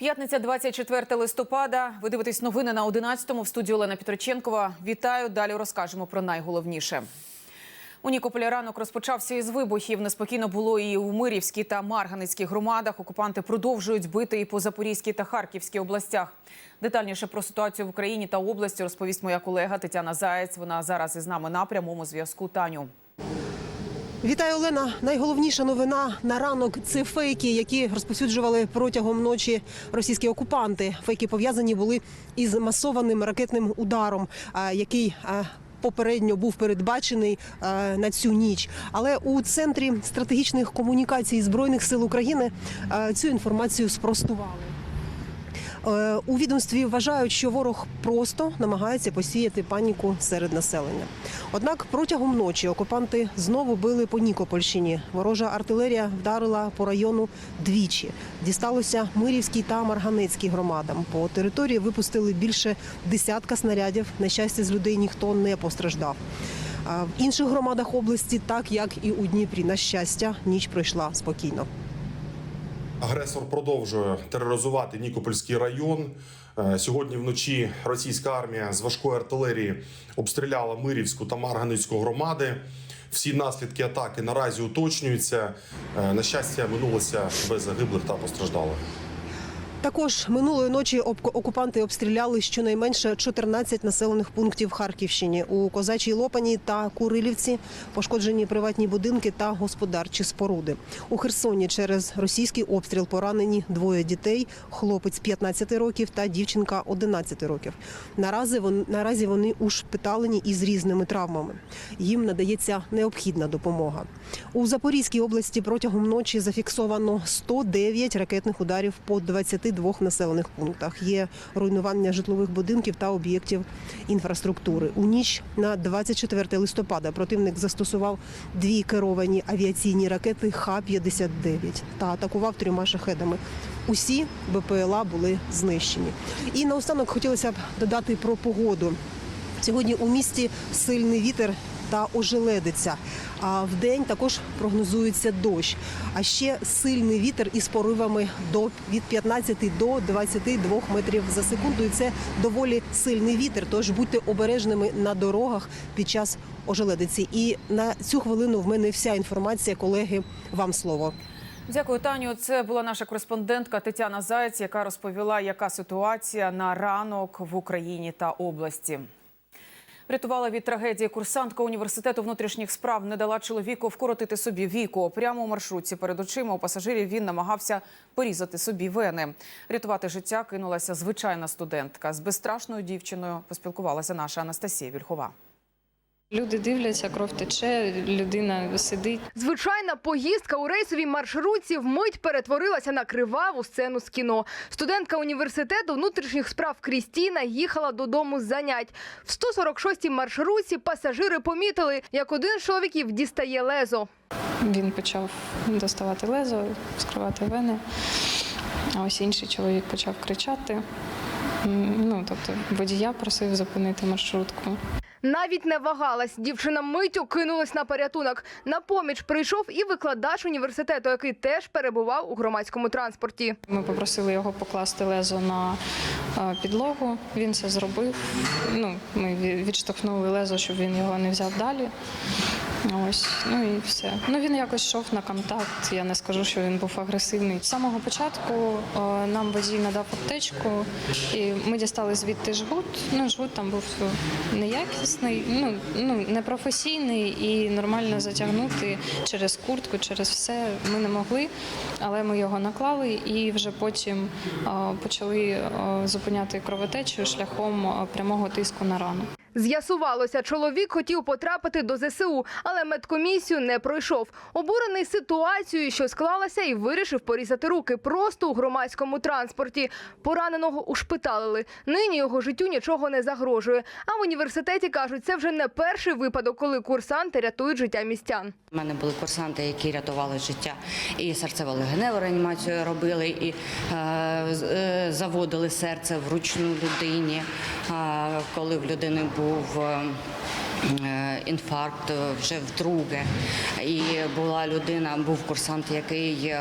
П'ятниця, 24 листопада. Ви дивитесь новини на 11-му в студії Олена Петроченкова. Вітаю. Далі розкажемо про найголовніше. У Нікополі ранок розпочався із вибухів. Неспокійно було і у Мирівській та Марганицькій громадах. Окупанти продовжують бити і по Запорізькій та Харківській областях. Детальніше про ситуацію в Україні та області розповість моя колега Тетяна Заєць. Вона зараз із нами на прямому зв'язку. Таню. Вітаю, Олена. Найголовніша новина на ранок це фейки, які розповсюджували протягом ночі російські окупанти. Фейки пов'язані були із масованим ракетним ударом, який Попередньо був передбачений на цю ніч, але у центрі стратегічних комунікацій збройних сил України цю інформацію спростували. Е, У відомстві вважають, що ворог просто намагається посіяти паніку серед населення. Однак протягом ночі окупанти знову били по Нікопольщині. Ворожа артилерія вдарила по району двічі. Дісталося Мирівській та Марганецькій громадам. По території випустили більше десятка снарядів. На щастя, з людей ніхто не постраждав. В інших громадах області, так як і у Дніпрі, на щастя, ніч пройшла спокійно. Агресор продовжує тероризувати Нікопольський район. Е, Сьогодні вночі російська армія з важкої артилерії обстріляла Мирівську та Марганицьку громади. Всі наслідки атаки наразі уточнюються. Е, На щастя, минулося без загиблих та постраждалих. Також минулої ночі окупанти обстріляли щонайменше 14 населених пунктів Харківщині. У Козачій Лопані та Курилівці пошкоджені приватні будинки та господарчі споруди. У Херсоні через російський обстріл поранені двоє дітей: хлопець 15 років та дівчинка 11 років. Наразі вони, наразі вони ушпиталені із різними травмами. Їм надається необхідна допомога. У Запорізькій області протягом ночі зафіксовано 109 ракетних ударів по 22 населених пунктах. Є руйнування житлових будинків та об'єктів інфраструктури. У ніч на 24 листопада противник застосував дві керовані авіаційні ракети Х-59 та атакував трьома шахедами. Усі БПЛА були знищені. І наостанок хотілося б додати про погоду. Сьогодні у місті сильний вітер та ожеледиця. А в день також прогнозується дощ. А ще сильний вітер із поривами до від 15 до 22 метрів за секунду. І це доволі сильний вітер. Тож будьте обережними на дорогах під час ожеледиці. І на цю хвилину в мене вся інформація. Колеги, вам слово. Дякую, Таню. Це була наша кореспондентка Тетяна Заєць, яка розповіла, яка ситуація на ранок в Україні та області. Врятувала від трагедії курсантка університету внутрішніх справ не дала чоловіку вкоротити собі віку. Прямо у маршрутці перед очима у пасажирів він намагався порізати собі вени. Рятувати життя кинулася звичайна студентка. З безстрашною дівчиною поспілкувалася наша Анастасія Вільхова. Люди дивляться, кров тече, людина сидить. Звичайна поїздка у рейсовій маршрутці вмить перетворилася на криваву сцену з кіно. Студентка університету внутрішніх справ Крістіна їхала додому з занять. В 146-й маршрутці пасажири помітили, як один з чоловіків дістає лезо. Він почав доставати лезо, вскривати вени. А ось інший чоловік почав кричати. Ну, тобто водія просив зупинити маршрутку. Навіть не вагалась. Дівчина миттю кинулась на порятунок. На поміч прийшов і викладач університету, який теж перебував у громадському транспорті. Ми попросили його покласти лезо на е, підлогу. Він це зробив. Ну, ми відштовхнули лезо, щоб він його не взяв далі. Ось, ну і все. Ну він якось йшов на контакт. Я не скажу, що він був агресивний. З самого початку е, нам водій надав аптечку, і ми дістали звідти жгут. Ну, жгут там був неякісний, ну, ну непрофесійний і нормально затягнути через куртку, через все ми не могли, але ми його наклали і вже потім е, почали е, зупиняти кровотечу шляхом е, прямого тиску на рану. З'ясувалося, чоловік хотів потрапити до ЗСУ, але медкомісію не пройшов. Обурений ситуацією, що склалася, і вирішив порізати руки просто у громадському транспорті. Пораненого ушпиталили. Нині його життю нічого не загрожує. А в університеті кажуть, це вже не перший випадок, коли курсанти рятують життя містян. У мене були курсанти, які рятували життя, і серцево-легеневу реанімацію робили, і е, е, заводили серце вручну людині, е, коли в людини був. е, е, інфаркт е, вже вдруге. І була людина, був курсант, який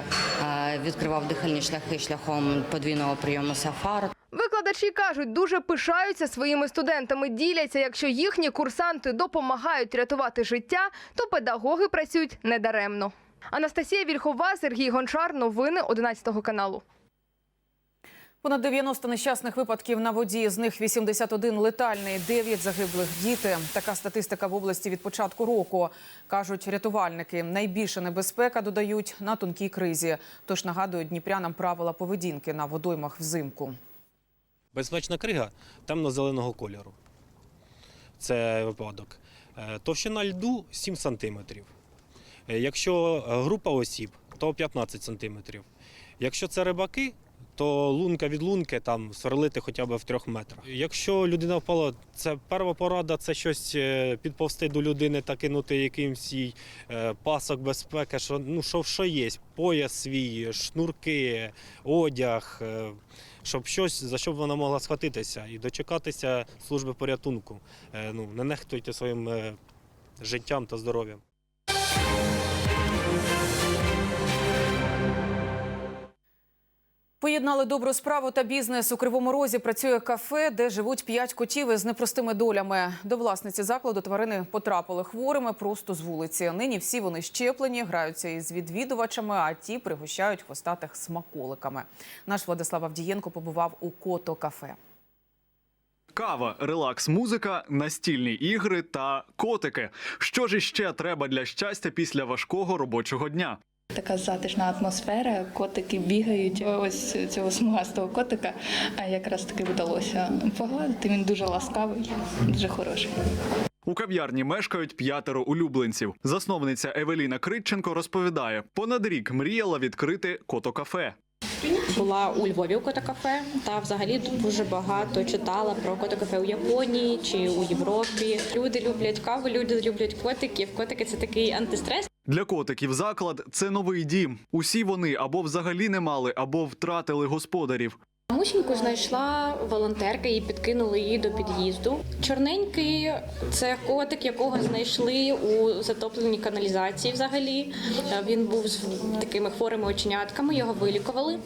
відкривав дихальні шляхи шляхом подвійного прийому сафар. Викладачі кажуть, дуже пишаються своїми студентами, діляться, якщо їхні курсанти допомагають рятувати життя, то педагоги працюють недаремно. Анастасія Вільхова, Сергій Гончар. Новини 11 каналу. Понад 90 нещасних випадків на воді, з них 81 летальний, 9 загиблих діти. Така статистика в області від початку року. Кажуть рятувальники, найбільша небезпека додають на тонкій кризі. Тож нагадують дніпрянам правила поведінки на водоймах взимку. Безпечна крига темно-зеленого кольору. Це випадок. Е, Товщина льду 7 см. Якщо е, група осіб, то 15 см. Якщо це рибаки, то лунка від лунки там сверлити хоча б в трьох метрах. Якщо людина впала, це перша порада, це щось е, підповсти до людини та кинути якимсь їй е, пасок безпеки, що, ну, що, що є, пояс свій, шнурки, одяг, е, щоб щось, за що б вона могла схватитися і дочекатися служби порятунку. Ну, не нехтуйте своїм життям та здоров'ям. Поєднали добру справу та бізнес. У Кривому Розі працює кафе, де живуть п'ять котів із непростими долями. До власниці закладу тварини потрапили хворими просто з вулиці. Нині всі вони щеплені, граються із відвідувачами, а ті пригощають хвостатих смаколиками. Наш Владислав Авдієнко побував у кото кафе. Кава, релакс-музика, настільні ігри та котики. Що ж іще треба для щастя після важкого робочого дня? Така затишна атмосфера, котики бігають. Ось цього смугастого котика а якраз таки вдалося погладити. Він дуже ласкавий, дуже хороший. У кав'ярні мешкають п'ятеро улюбленців. Засновниця Евеліна Критченко розповідає, понад рік мріяла відкрити кото-кафе. була у Львові у котокафе та взагалі дуже багато читала про котокафе у Японії чи у Європі. Люди люблять каву, люди люблять котиків. Котики це такий антистрес. Для котиків заклад це новий дім. Усі вони або взагалі не мали, або втратили господарів. Мусіньку знайшла волонтерка і підкинули її до під'їзду. Чорненький це котик, якого знайшли у затопленій каналізації. Взагалі Е, він був з такими хворими оченятками. Його вилікували.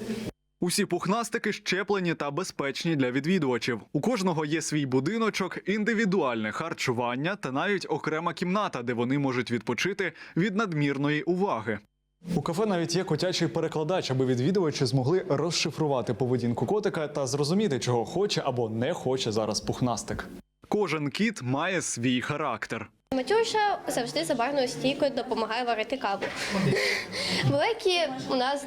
Усі пухнастики щеплені та безпечні для відвідувачів. У кожного є свій будиночок, індивідуальне харчування та навіть окрема кімната, де вони можуть відпочити від надмірної уваги. У кафе навіть є котячий перекладач, аби відвідувачі змогли розшифрувати поведінку котика та зрозуміти, чого хоче або не хоче зараз пухнастик. Кожен кіт має свій характер. Матюша завжди за барною стійкою допомагає варити каву. Великий у нас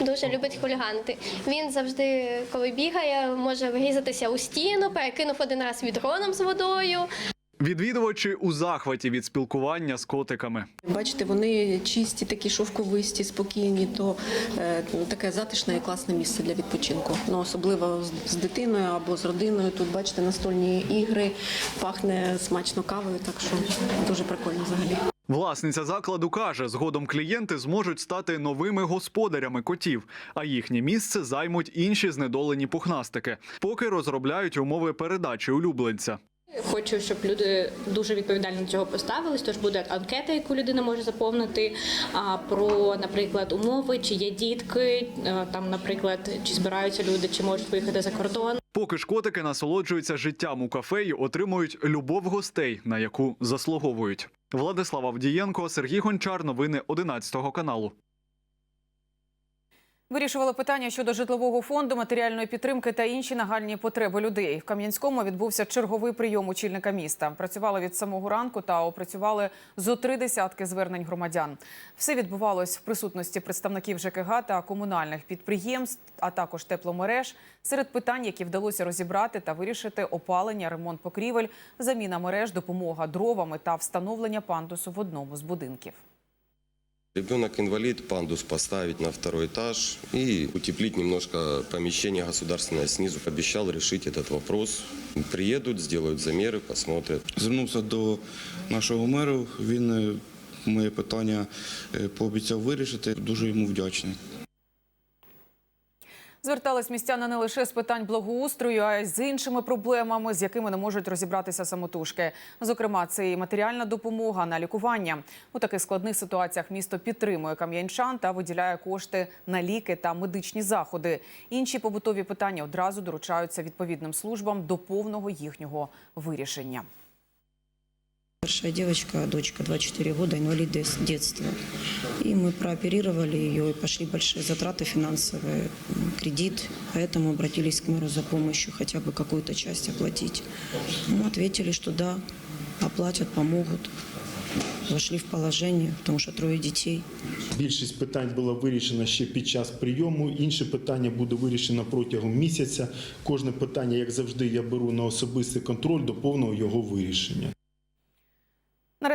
дуже любить хуліганити. Він завжди, коли бігає, може врізатися у стіну, перекинув один раз відроном з водою. Відвідувачі у захваті від спілкування з котиками. Бачите, вони чисті, такі шовковисті, спокійні, то е, таке затишне і класне місце для відпочинку. Ну, особливо з дитиною або з родиною. Тут бачите настольні ігри, пахне смачно кавою, так що дуже прикольно взагалі. Власниця закладу каже, згодом клієнти зможуть стати новими господарями котів, а їхнє місце займуть інші знедолені пухнастики, поки розробляють умови передачі улюбленця. Хочу, щоб люди дуже відповідально до цього поставились. Тож буде анкета, яку людина може заповнити про, наприклад, умови, чи є дітки, там, наприклад, чи збираються люди, чи можуть виїхати за кордон. Поки ж котики насолоджуються життям у кафе отримують любов гостей, на яку заслуговують. Владислав Авдієнко, Сергій Гончар. Новини 11 каналу. Вирішували питання щодо житлового фонду, матеріальної підтримки та інші нагальні потреби людей. В Кам'янському відбувся черговий прийом очільника міста. Працювали від самого ранку та опрацювали зо три десятки звернень громадян. Все відбувалось в присутності представників ЖКГ та комунальних підприємств, а також тепломереж. Серед питань, які вдалося розібрати та вирішити опалення, ремонт покрівель, заміна мереж, допомога дровами та встановлення пандусу в одному з будинків. Ребенок инвалид, пандус поставить на второй этаж и утеплить немножко помещение государственное снизу. Обещал решить этот вопрос. Приедут, сделают замеры, посмотрят. Звернувся до нашого меру. Він е, моє питання е, пообіцяв вирішити. Дуже йому вдячний. Звертались містяни не лише з питань благоустрою, а й з іншими проблемами, з якими не можуть розібратися самотужки. Зокрема, це і матеріальна допомога на лікування. У таких складних ситуаціях місто підтримує кам'янчан та виділяє кошти на ліки та медичні заходи. Інші побутові питання одразу доручаються відповідним службам до повного їхнього вирішення. Старшая девочка, дочка, 24 года, инвалид дес- детства. И мы прооперировали ее, и пошли большие затраты финансовые, м, кредит. Поэтому обратились к мэру за помощью хотя бы какую-то часть оплатить. Ну, ответили, что да, оплатят, помогут. Вошли в положение, потому что трое детей. Більшість питань було вирішено ще під час прийому. Інші питання буде вирішено протягом місяця. Кожне питання, як завжди, я беру на особистий контроль до повного його вирішення.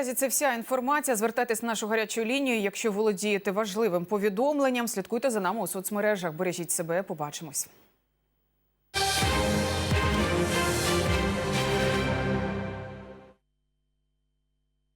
Наразі це вся інформація. Звертайтесь на нашу гарячу лінію. Якщо володієте важливим повідомленням, слідкуйте за нами у соцмережах. Бережіть себе. Побачимось.